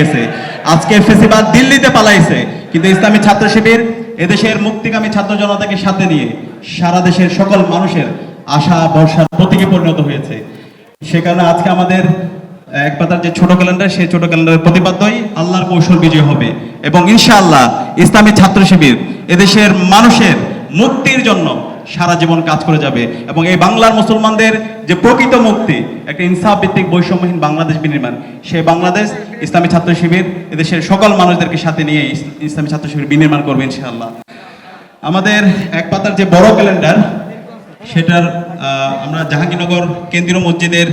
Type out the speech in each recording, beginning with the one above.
গেছে। দিল্লিতে পালাইছে, কিন্তু ইসলামী ছাত্র শিবির এদেশের ছাত্র জনতাকে সাথে নিয়ে সারা দেশের সকল মানুষের আশা প্রতীকে পরিণত হয়েছে। সে কারণে আজকে আমাদের এক পাতার যে ছোট ক্যালেন্ডার, সেই ছোট ক্যালেন্ডারের প্রতিপাদ্যই আল্লাহর কৌশল বিজয় হবে। এবং ইনশাআল্লাহ ইসলামী ছাত্র শিবির এদেশের মানুষের মুক্তির জন্য সারা জীবন কাজ করে যাবে। এবং এই বাংলার মুসলমানদের যে প্রকৃত মুক্তি, একটা ইনসাফ ভিত্তিক বৈষম্যহীন বাংলাদেশ বিনির্মাণ, সেই বাংলাদেশ ইসলামী ছাত্র শিবির এদেশের সকল মানুষদেরকে সাথে নিয়ে ইসলামী ছাত্র শিবির বিনির্মাণ করবে ইনশাআল্লাহ। আমাদের এক পাতার যে বড় ক্যালেন্ডার, সেটার আমরা জাহাঙ্গীরনগর কেন্দ্রীয় মসজিদের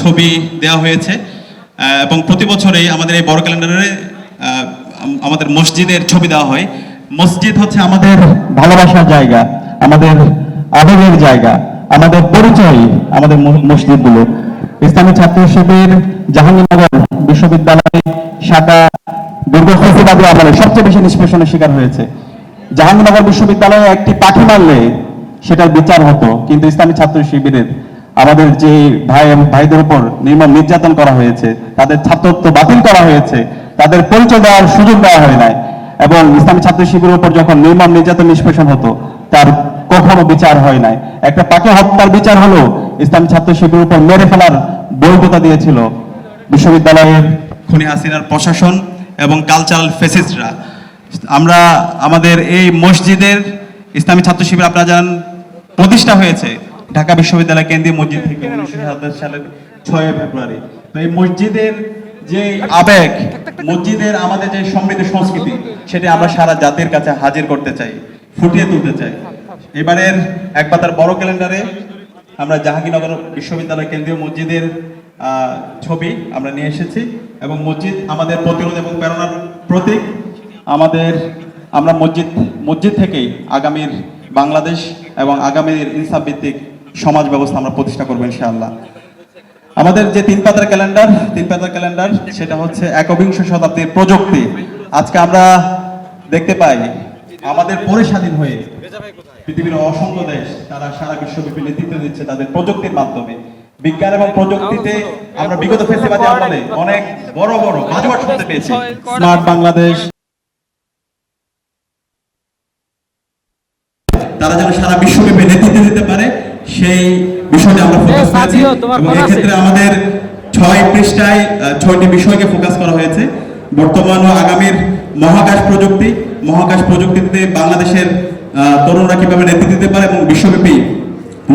ছবি দেওয়া হয়েছে। এবং প্রতি বছরেই আমাদের এই বড় ক্যালেন্ডারে আমাদের মসজিদের ছবি দেওয়া হয়। মসজিদ হচ্ছে আমাদের ভালোবাসার জায়গা, আমাদের আবেগের জায়গা, আমাদের পরিচয়, আমাদের মসজিদগুলো। ইসলামী ছাত্র শিবির জাহাঙ্গীরনগর বিশ্ববিদ্যালয় শাখা দুর্গ ফেসিবাদী আমলে সবচেয়ে বেশি নিষ্পেষণের শিকার হয়েছে। জাহাঙ্গীরনগর বিশ্ববিদ্যালয়ে একটি পাখি মারলে সেটার বিচার হতো, কিন্তু ইসলামী ছাত্র শিবিরের আমাদের যে ভাই, ভাইদের উপর নির্মম নির্যাতন করা হয়েছে, তাদের ছাত্রত্ব বাতিল করা হয়েছে, তাদের পরিচয় দেওয়ার সুযোগ দেওয়া হয় নাই। এবং ইসলামী ছাত্র শিবিরের উপর যখন নির্মম নির্যাতন নিষ্পেষণ হতো, তার কখনো বিচার হয় নাই। একটা পাখি হত্যার বিচার হলো ইসলামী ছাত্র শিবিরের উপর মেরে ফেলার বৈধতা দিয়েছিল বিশ্ববিদ্যালয়ের খুনি হাসিনার প্রশাসন এবং কালচারাল ফেসিস্টরা আমরা, আমাদের এই মসজিদের ইসলামী ছাত্র শিবির আপনারা জানেন, প্রতিষ্ঠা হয়েছে ঢাকা বিশ্ববিদ্যালয় কেন্দ্রীয় মসজিদ থেকে উনিশশো সাতাশ সালের ছয় ফেব্রুয়ারি। তো এই মসজিদের যে আবেগ মসজিদের আমাদের যে সমৃদ্ধ সংস্কৃতি সেটা আমরা সারা জাতির কাছে হাজির করতে চাই ফুটিয়ে তুলতে চাই। এবারের এক পাতার বড় ক্যালেন্ডারে আমরা জাহাঙ্গীরনগর বিশ্ববিদ্যালয় কেন্দ্রীয় মসজিদের ছবি আমরা নিয়ে এসেছি এবং মসজিদ আমাদের প্রতিরোধ এবং প্রেরণার প্রতীক। আমাদের আমরা মসজিদ মসজিদ থেকেই আগামীর বাংলাদেশ এবং আগামীর ইনসাফ ভিত্তিক সমাজ ব্যবস্থা আমরা প্রতিষ্ঠা করব ইনশাআল্লাহ। আমাদের যে তিন পাতার ক্যালেন্ডার তিন পাতার ক্যালেন্ডার সেটা হচ্ছে একবিংশ শতাব্দীর প্রযুক্তি। আজকে আমরা দেখতে পাই আমাদের পরে স্বাধীন হয়ে পৃথিবীর অসংখ্য দেশ তারা সারা বিশ্বব্যাপী নেতৃত্ব দিচ্ছে তাদের প্রযুক্তির মাধ্যমে। বিজ্ঞান এবং প্রযুক্তিতে আমরা বিগত ফেসিবাদী আমলে অনেক বড় বড় বাজুয়াট শুনতে পেয়েছি। স্মার্ট বাংলাদেশ। তারা যেন সারা বিশ্বব্যাপী নেতৃত্ব দিতে পারে সেই বিষয়টা আমরা ফোকাস করেছি। এবং এক্ষেত্রে আমাদের ছয় পৃষ্ঠায় ছয়টি বিষয়কে ফোকাস করা হয়েছে। বর্তমান ও আগামীর মহাকাশ প্রযুক্তি মহাকাশ প্রযুক্তিতে বাংলাদেশের তরুণরা কীভাবে নেতৃত্ব দিতে পারে এবং বিশ্বব্যাপী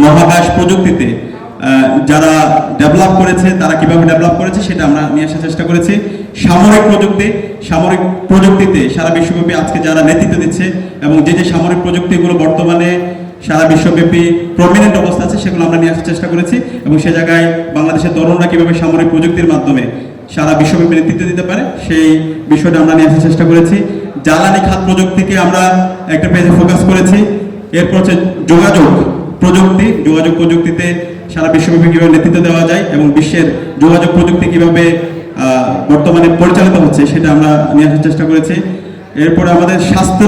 মহাকাশ প্রযুক্তিতে যারা ডেভেলপ করেছে তারা কীভাবে ডেভেলপ করেছে সেটা আমরা নিয়ে আসার চেষ্টা করেছি। সামরিক প্রযুক্তি সামরিক প্রযুক্তিতে সারা বিশ্বব্যাপী আজকে যারা নেতৃত্ব দিচ্ছে এবং যে যে সামরিক প্রযুক্তিগুলো বর্তমানে সারা বিশ্বব্যাপী প্রমিনেন্ট অবস্থা আছে, সেগুলো আমরা নিয়ে আসার চেষ্টা করেছি এবং সে জায়গায় বাংলাদেশের তরুণরা কীভাবে সামরিক প্রযুক্তির মাধ্যমে সারা বিশ্বব্যাপী নেতৃত্ব দিতে পারে, সেই বিষয়টা আমরা নিয়ে আসার চেষ্টা করেছি। জ্বালানি খাত প্রযুক্তিকে আমরা একটা পেজে ফোকাস করেছি। এরপর হচ্ছে যোগাযোগ প্রযুক্তি, যোগাযোগ প্রযুক্তিতে সারা বিশ্বব্যাপী কীভাবে নেতৃত্ব দেওয়া যায় এবং বিশ্বের যোগাযোগ প্রযুক্তি কীভাবে বর্তমানে পরিচালিত হচ্ছে, সেটা আমরা নিয়ে আসার চেষ্টা করেছি। এরপরে আমাদের স্বাস্থ্য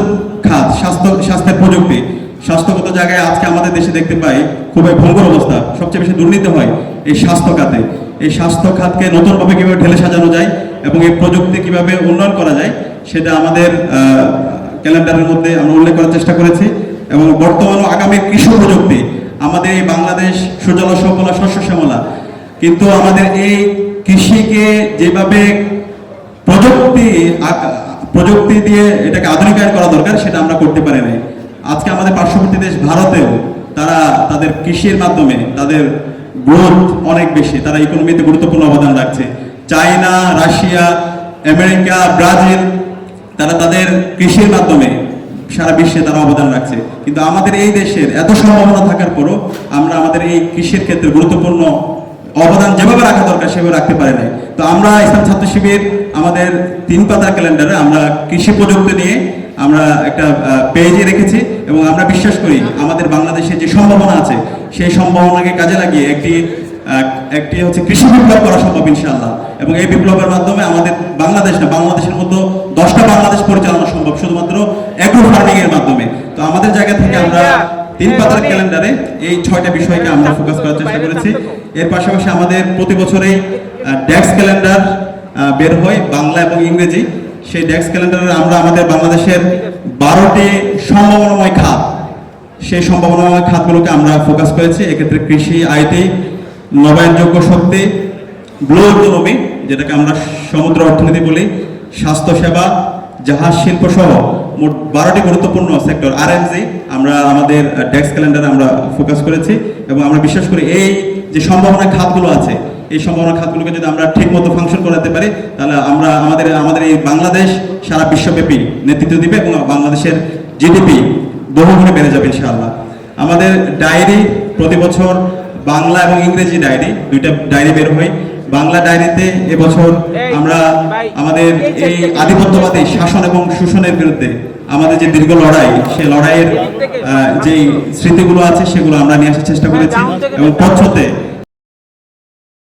খাত, স্বাস্থ্য, স্বাস্থ্যের প্রযুক্তি। স্বাস্থ্যগত জায়গায় আজকে আমাদের দেশে দেখতে পাই খুবই ভঙ্গুর অবস্থা। সবচেয়ে বেশি দুর্নীতি হয় এই স্বাস্থ্য খাতে। এই স্বাস্থ্য খাতকে নতুনভাবে কীভাবে ঢেলে সাজানো যায় এবং এই প্রযুক্তি কীভাবে উন্নয়ন করা যায়, সেটা আমাদের ক্যালেন্ডারের মধ্যে আমরা উল্লেখ করার চেষ্টা করেছি এবং বর্তমান আগামী কৃষি প্রযুক্তি আমাদের এই বাংলাদেশ সুজলা সুফলা শস্য শ্যামলা। কিন্তু আমাদের এই কৃষিকে যেভাবে প্রযুক্তি প্রযুক্তি দিয়ে এটাকে আধুনিকায়ন করা দরকার, সেটা আমরা করতে পারি নাই। আজকে আমাদের পার্শ্ববর্তী দেশ ভারতেও তারা তাদের কৃষির মাধ্যমে তাদের গ্রোথ অনেক বেশি, তারা ইকোনমিতে গুরুত্বপূর্ণ অবদান রাখছে। চায়না, রাশিয়া, আমেরিকা, ব্রাজিল, তারা তাদের কৃষির মাধ্যমে সারা বিশ্বে তারা অবদান রাখছে। কিন্তু আমাদের এই দেশের এত সম্ভাবনা থাকার পরও আমরা আমাদের এই কৃষির ক্ষেত্রে গুরুত্বপূর্ণ অবদান যেভাবে রাখা দরকার সেভাবে রাখতে পারে নাই। তো আমরা ইসলাম ছাত্র শিবির আমাদের তিন পাতার ক্যালেন্ডারে আমরা কৃষি প্রযুক্তি নিয়ে আমরা একটা পেজে রেখেছি এবং আমরা বিশ্বাস করি আমাদের বাংলাদেশে যে সম্ভাবনা আছে, সেই সম্ভাবনাকে কাজে লাগিয়ে একটি একটি হচ্ছে কৃষি বিপ্লব করা সম্ভব ইনশাআল্লাহ। এবং এই বিপ্লবের মাধ্যমে আমাদের বাংলাদেশ না, বাংলাদেশের মতো দশটা বাংলাদেশ পরিচালনা সম্ভব শুধুমাত্র অ্যাগ্রো ফার্মিং এর মাধ্যমে। তো আমাদের জায়গা থেকে আমরা তিন পাতার ক্যালেন্ডারে এই ছয়টা বিষয়কে আমরা ফোকাস করার চেষ্টা করেছি। এর পাশাপাশি আমাদের প্রতি বছরেই ডেস্ক ক্যালেন্ডার বের হয় বাংলা এবং ইংরেজি। সেই ডেস্ক ক্যালেন্ডারে আমরা আমাদের বাংলাদেশের বারোটি সম্ভাবনাময় খাত। সেই সম্ভাবনাময় খাতগুলোকে আমরা ফোকাস করেছি। এক্ষেত্রে কৃষি আইটি নবায়নযোগ্য শক্তি ব্লু ইকোনমি যেটাকে আমরা সমুদ্র অর্থনীতি বলি স্বাস্থ্যসেবা জাহাজ, শিল্প সহ মোট বারোটি গুরুত্বপূর্ণ সেক্টর আর আমরা আমাদের ডেস্ক ক্যালেন্ডারে আমরা ফোকাস করেছি। এবং আমরা বিশ্বাস করি এই যে সম্ভাবনা খাতগুলো আছে এই সম্ভাবনা খাতগুলোকে যদি আমরা ঠিক মতো ফাংশন করাতে পারি তাহলে আমরা আমাদের আমাদের এই বাংলাদেশ সারা বিশ্বব্যাপী নেতৃত্ব দিবে এবং বাংলাদেশের জিডিপি বহুগুণে বেড়ে যাবে ইনশাআল্লাহ। আমাদের ডায়েরি প্রতি বছর বাংলা এবং ইংরেজি ডায়েরি দুইটা ডায়েরি বের হয়। বাংলা ডায়েরিতে এবছর আমরা আমাদের এই আধিপত্যবাদী শাসন এবং শোষণের বিরুদ্ধে আমাদের যে দীর্ঘ লড়াই সে লড়াইয়ের যেই স্মৃতিগুলো আছে সেগুলো আমরা নিয়ে আসার চেষ্টা করেছি এবং পথতে